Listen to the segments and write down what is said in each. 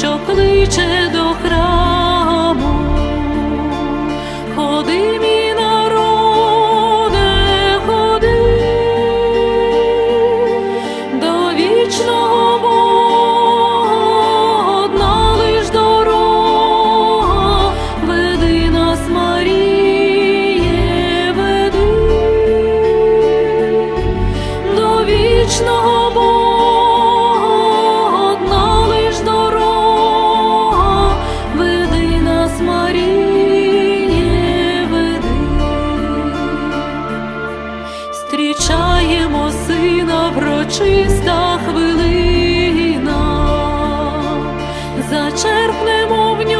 що кличе до храму. Величаємо сина, прочиста хвилина, зачерпнемо в нього.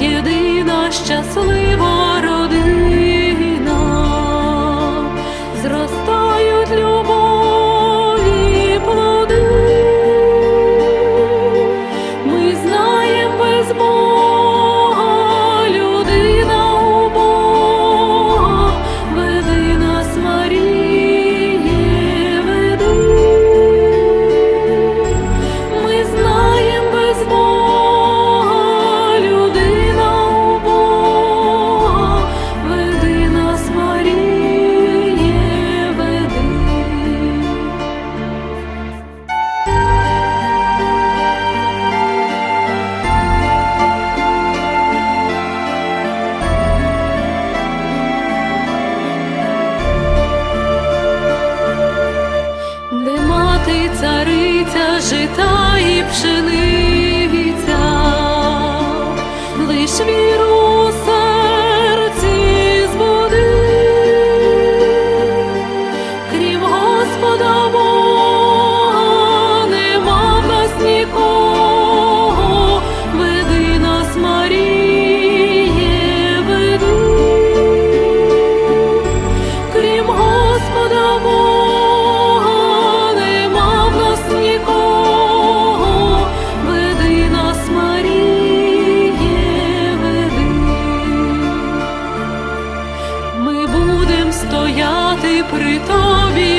єдина щаслива. жита і пшени. тобі.